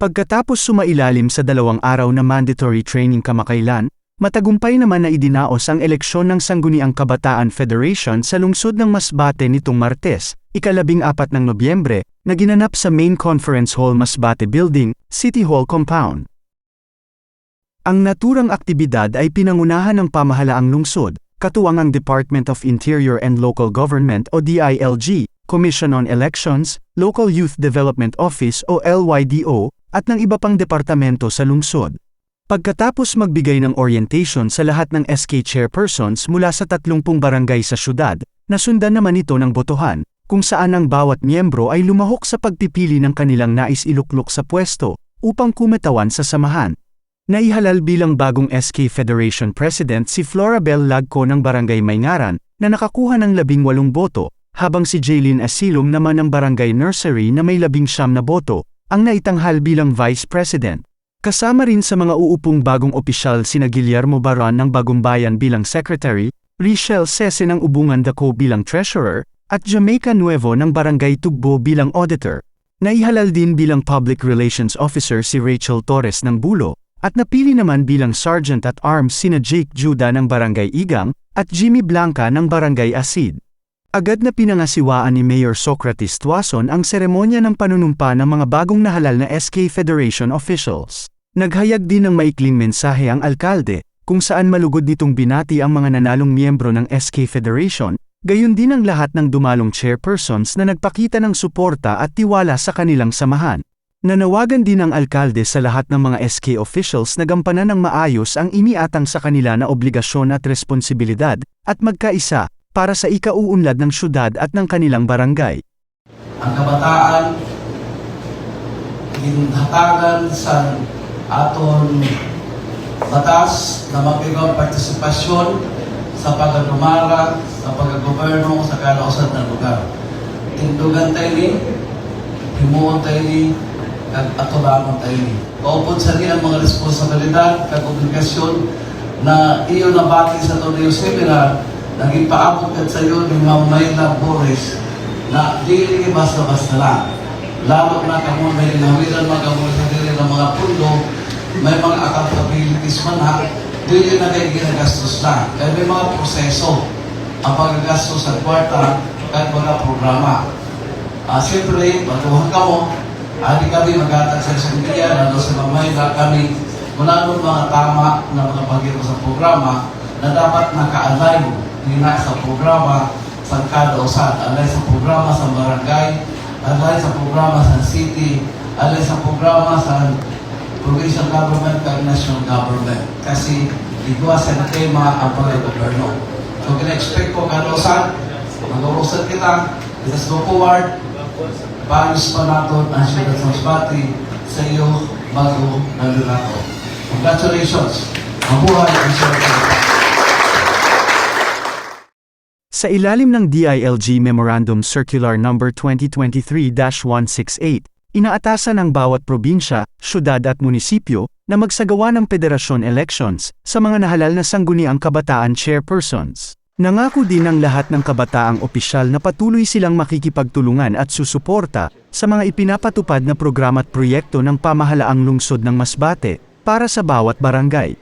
Pagkatapos sumailalim sa dalawang araw na mandatory training kamakailan, matagumpay naman na idinaos ang eleksyon ng Sangguniang Kabataan Federation sa lungsod ng Masbate nitong Martes, ikalabing apat ng Nobyembre, na ginanap sa Main Conference Hall Masbate Building, City Hall Compound. Ang naturang aktibidad ay pinangunahan ng pamahalaang lungsod, katuwang ang Department of Interior and Local Government o DILG, Commission on Elections, Local Youth Development Office o LYDO, at ng iba pang departamento sa lungsod. Pagkatapos magbigay ng orientation sa lahat ng SK chairpersons mula sa 30 barangay sa syudad, nasundan naman ito ng botohan, kung saan ang bawat miyembro ay lumahok sa pagpipili ng kanilang nais iluklok sa pwesto, upang kumetawan sa samahan. Naihalal bilang bagong SK Federation President si Florabel Lagco ng Barangay Mayngaran, na nakakuha ng 18 boto, habang si Jaylin Asilong naman ng Barangay Nursery na may 19 na boto, ang naitanghal bilang Vice President. Kasama rin sa mga uupong bagong opisyal sina Guillermo Baran ng Bagong Bayan bilang Secretary, Richelle Sese ng Ubungan Dako bilang Treasurer, at Jamaica Nuevo ng Barangay Tugbo bilang Auditor. Naihalal din bilang Public Relations Officer si Rachel Torres ng Bulo, at napili naman bilang Sergeant at Arms sina Jake Juda ng Barangay Igang, at Jimmy Blanca ng Barangay Asid. Agad na pinangasiwaan ni Mayor Socrates Tuason ang seremonya ng panunumpa ng mga bagong nahalal na SK Federation officials. Naghayag din ng maikling mensahe ang alkalde, kung saan malugod nitong binati ang mga nanalong miyembro ng SK Federation, gayon din ang lahat ng dumalong chairpersons na nagpakita ng suporta at tiwala sa kanilang samahan. Nanawagan din ang alkalde sa lahat ng mga SK officials na gampanan ng maayos ang iniatang sa kanila na obligasyon at responsibilidad, at magkaisa, para sa ikauunlad ng syudad at ng kanilang barangay. ang kabataan ginhatagan sa aton batas na magbigong partisipasyon sa pagagumara, sa pagagoberno sa kalausad ng lugar. Tindugan tayo ni, himuon tayo ni, kag atulangon tayo ni. Kaupod sa nilang mga responsibilidad, kag obligasyon na iyo nabati sa Torneo Seminar, naging paabot kat sa iyo ni Ma'am Mayla Boris na dili basta-basta lang. Lalo na kamo may linawiran mga kamulit sa dili ng mga pundo, may mga accountabilities man ha, dili na kayo ginagastos lang. Kaya may mga proseso ang pagagastos sa kwarta at mga programa. Ah, Siyempre, matuhan ka mo, hindi kami maghatag sa isang media, lalo sa mamay na kami, mula nun mga tama na mga pagkiro sa programa na dapat naka-align nila sa programa sa kada usan. Alay sa programa sa barangay, alay sa programa sa city, alay sa programa sa provincial government kag national government. Kasi igwa sa tema ang pag-goberno. So, kina-expect ko kada usan, mag-urusan kita, let's go forward, Paayos pa natin ang Siyudad sa Masbati sa iyo bago nalulato. Congratulations! Mabuhay ang Siyudad sa Masbati! Sa ilalim ng DILG Memorandum Circular No. 2023-168, inaatasan ang bawat probinsya, syudad at munisipyo na magsagawa ng federasyon elections sa mga nahalal na sangguniang kabataan chairpersons. Nangako din ang lahat ng kabataang opisyal na patuloy silang makikipagtulungan at susuporta sa mga ipinapatupad na programa at proyekto ng pamahalaang lungsod ng Masbate para sa bawat barangay.